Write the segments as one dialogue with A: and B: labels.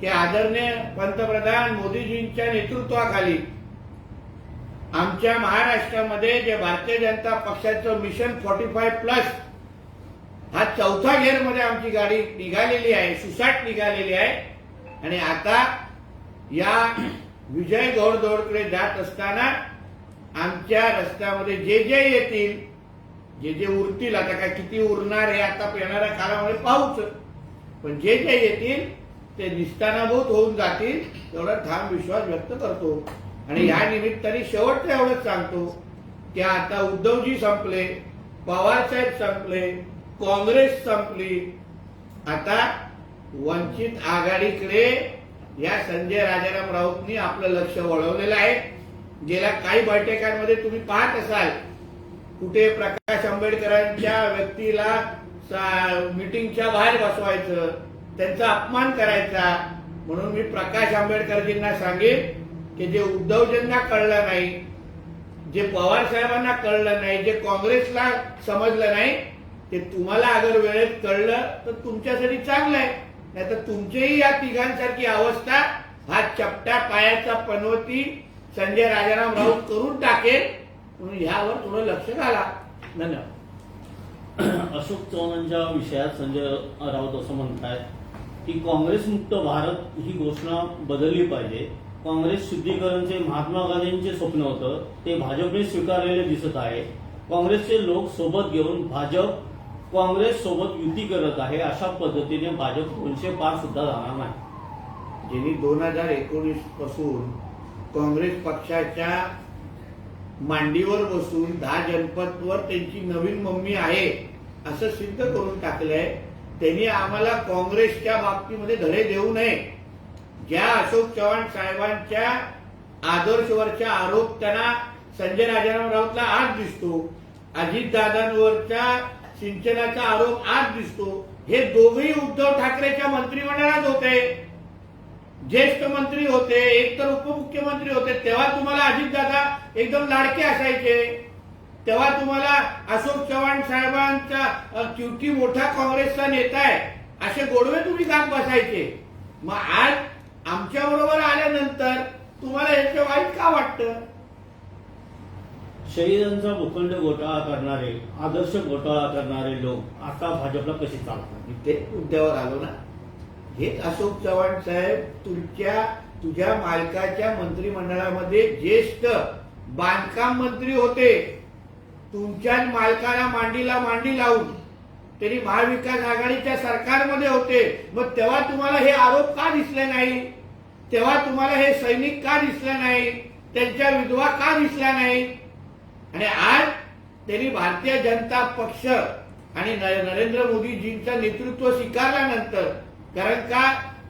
A: की आदरणीय पंतप्रधान मोदीजींच्या नेतृत्वाखाली आमच्या महाराष्ट्रामध्ये जे भारतीय जनता पक्षाचं मिशन फॉर्टी फाय प्लस हा चौथा मध्ये आमची गाडी निघालेली आहे सुसाट निघालेली आहे. आणि आता या विजय गौडदौडकडे जात असताना आमच्या रस्त्यामध्ये जे जे येतील जे जे उरतील आता काय किती उरणार हे आता येणाऱ्या काळामध्ये पाहूच. पण जे जे येतील ते निष्ठानाभूत होऊन जातील तेवढा ठाम विश्वास व्यक्त करतो. आणि या निमित्ताने शेवटचं एवढंच सांगतो की आता उद्धवजी संपले पवार साहेब संपले काँग्रेस संपली. आता वंचित आघाडीकडे या संजय राजाराम राऊतनी आपलं लक्ष वळवलेलं आहे. गेल्या काही बैठकांमध्ये तुम्ही पाहत असाल कुठे प्रकाश आंबेडकरांच्या व्यक्तीला मिटिंगच्या बाहेर बसवायचं त्यांचा अपमान करायचा. म्हणून मी प्रकाश आंबेडकरजींना सांगेन की जे उद्धवजींना कळलं नाही जे पवार साहेबांना कळलं नाही जे काँग्रेसला समजलं नाही ते तुम्हाला अगर वेळेत कळलं तर तुमच्यासाठी चांगलं आहे. नाही तर तुमचीही या तिघांसारखी अवस्था हा चपट्या पायाचा पनवती संजय राजाराम राऊत करून टाकेल. म्हणून ह्यावर थोडं लक्ष घाला. धन्यवाद.
B: अशोक चव्हाणांच्या विषयात संजय राऊत असं म्हणतायत की काँग्रेसमुक्त भारत ही घोषणा बदलली पाहिजे. काँग्रेस शुद्धीकरणचे महात्मा गांधींचे स्वप्न होतं ते भाजपने स्वीकारलेले दिसत आहे. काँग्रेसचे लोक सोबत घेऊन भाजप काँग्रेस सोबत युती करत आहे अशा पद्धतीने भाजप दोनशे पार सुद्धा जाणार नाही.
A: ज्यांनी दोन हजार एकोणीसपासून काँग्रेस पक्षाच्या मांडीवर बसून दहा जनपदवर त्यांची नवीन मम्मी आहे असं सिद्ध करून टाकलंय. त्यांनी आम्हाला काँग्रेसच्या बाबतीमध्ये धडे देऊ नये. ज्या अशोक चव्हाण साहेबांच्या आदर्शवरच्या आरोप त्यांना संजय राजाराम राऊतला आज दिसतो अजितदादांवरच्या सिंचनाचा आरोप आज दिसतो हे दोघेही उद्धव ठाकरेच्या मंत्रिमंडळात होते. ज्येष्ठ मंत्री होते एक तर उपमुख्यमंत्री होते तेव्हा तुम्हाला अजितदादा एकदम लाडके असायचे. तेव्हा तुम्हाला अशोक चव्हाण साहेबांचा किवटी मोठा काँग्रेसचा नेता आहे असे गोडवे तुम्ही गात बसायचे. मग आज आमच्या बरोबर आल्यानंतर तुम्हाला याचं वाईट का वाटतं?
B: शहीदांचा भूखंड घोटाळा करणारे आदर्श घोटाळा करणारे लोक आता भाजपला कसे चालतात?
A: ते मुद्द्यावर आलो ना. हेच अशोक चव्हाण साहेब तुमच्या तुझ्या मालकाच्या मंत्रिमंडळामध्ये ज्येष्ठ बांधकाम मंत्री होते. तुमच्या मालकाला मांडीला मांडी लावून त्यांनी महाविकास आघाडीच्या सरकारमध्ये होते. मग तेव्हा तुम्हाला हे आरोप का दिसले नाही? तेव्हा तुम्हाला हे सैनिक का दिसले नाही? त्यांच्या विधवा का दिसल्या नाही? आणि आज त्यांनी भारतीय जनता पक्ष आणि नरेंद्र मोदीजींचं नेतृत्व स्वीकारल्यानंतर कारण का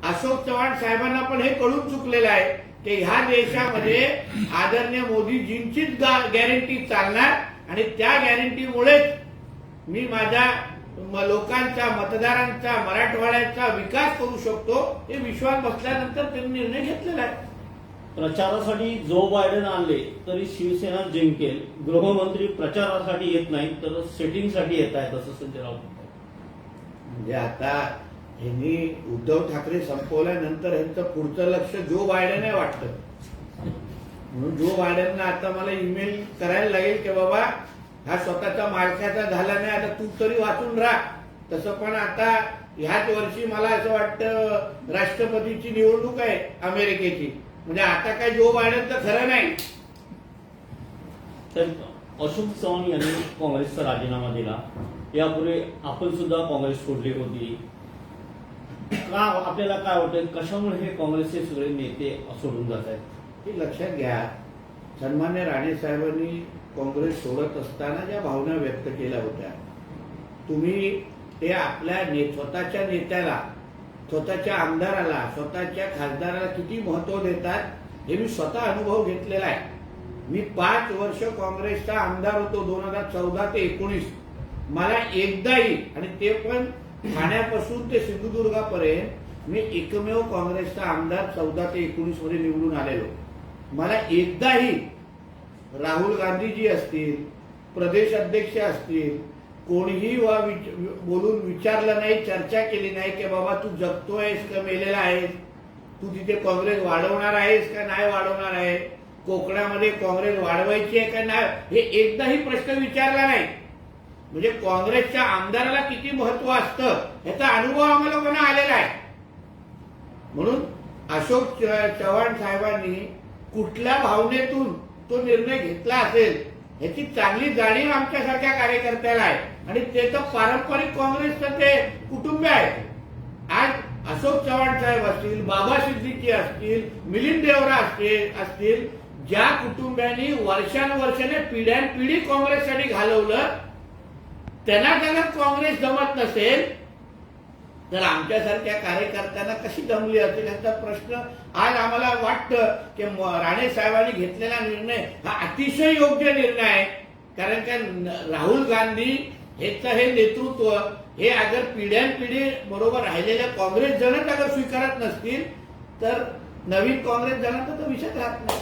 A: अशोक चव्हाण साहेबांना पण हे कळून चुकलेलं आहे की ह्या देशामध्ये आदरणीय मोदीजींचीच गॅरंटी चालणार आणि त्या गॅरंटीमुळेच मी माझ्या लोकांचा मतदारांचा मराठवाड्याचा विकास करू शकतो हे विश्वास बसल्यानंतर त्यांनी निर्णय घेतलेला आहे.
B: प्रचारासाठी जो बायडन आणले तरी शिवसेना जिंकेल. गृहमंत्री प्रचारासाठी येत नाही तर सेटिंगसाठी येत आहेत असं संजय राऊत.
A: म्हणजे आता ह्यांनी उद्धव ठाकरे संपवल्यानंतर ह्यांचं पुढचं लक्ष जो बायडन आहे वाटतं. म्हणून जो बायडनना आता मला ईमेल करायला लागेल की बाबा हा स्वतःचा मालकाचा झाला नाही आता तू तरी वाचून राहा. तसं पण आता ह्याच वर्षी मला असं वाटतं राष्ट्रपतीची निवडणूक आहे अमेरिकेची. म्हणजे आता काय जो बायडन तर खरं नाही.
B: तर अशोक चव्हाण यांनी काँग्रेसचा राजीनामा दिला. यापूर्वी आपण सुद्धा काँग्रेस सोडली होती. का आपल्याला काय वाटतं कशामुळे हे काँग्रेसचे सगळे नेते सोडून जात आहेत?
A: हे लक्षात घ्या सन्मान्य राणे साहेबांनी काँग्रेस सोडत असताना ज्या भावना व्यक्त केल्या होत्या. तुम्ही ते आपल्या ने स्वतःच्या नेत्याला स्वतःच्या आमदाराला स्वतःच्या खासदाराला किती महत्त्व देतात हे मी स्वतः अनुभव घेतलेला आहे. मी पाच वर्ष काँग्रेसचा आमदार होतो दोन हजार चौदा ते एकोणीस. मला एकदाही आणि ते पण ठाण्यापासून ते सिंधुदुर्गापर्यंत मी एकमेव काँग्रेसचा आमदार चौदा ते एकोणीसमध्ये निवडून आलेलो. मला एकदाही राहुल गांधीजी असतील प्रदेश अध्यक्ष असतील कोणीही वा विच- बोलून विचारलं नाही चर्चा केली नाही की बाबा तू जगतोयस का मेलेला आहेस? तू तिथे काँग्रेस वाढवणार आहेस का नाही वाढवणार आहे? कोकणामध्ये काँग्रेस वाढवायची आहे का नाही? हे एकदाही प्रश्न विचारला नाही. म्हणजे काँग्रेसच्या आमदाराला किती महत्त्व असतं ह्याचा अनुभव आम्हाला कोणा आलेला आहे? म्हणून अशोक च- चव्हाण साहेबांनी कुठल्या भावनेतून तो निर्णय घेतला असेल याची चांगली जाणीव आमच्यासारख्या कार्यकर्त्याला आहे. आणि ते तर पारंपरिक काँग्रेसचं ते कुटुंब आहे आज अशोक चव्हाण साहेब असतील बाबा सिद्दीकी असतील मिलिंद देवरा असतील असतील ज्या कुटुंबियांनी वर्षानुवर्षाने पिढ्यानपिढी काँग्रेससाठी घालवलं त्यांना जर काँग्रेस जमत नसेल तर आमच्यासारख्या कार्यकर्त्यांना कशी जमली असते त्यांचा प्रश्न आज आम्हाला वाटतं की राणे साहेबांनी घेतलेला निर्णय हा अतिशय योग्य निर्णय आहे. कारण का राहुल गांधी हेचं हे नेतृत्व हे अगर पिढ्यानपिढी बरोबर राहिलेल्या काँग्रेस जनच अगर स्वीकारत नसतील तर नवीन काँग्रेस जनाचा तर विषय राहत नाही.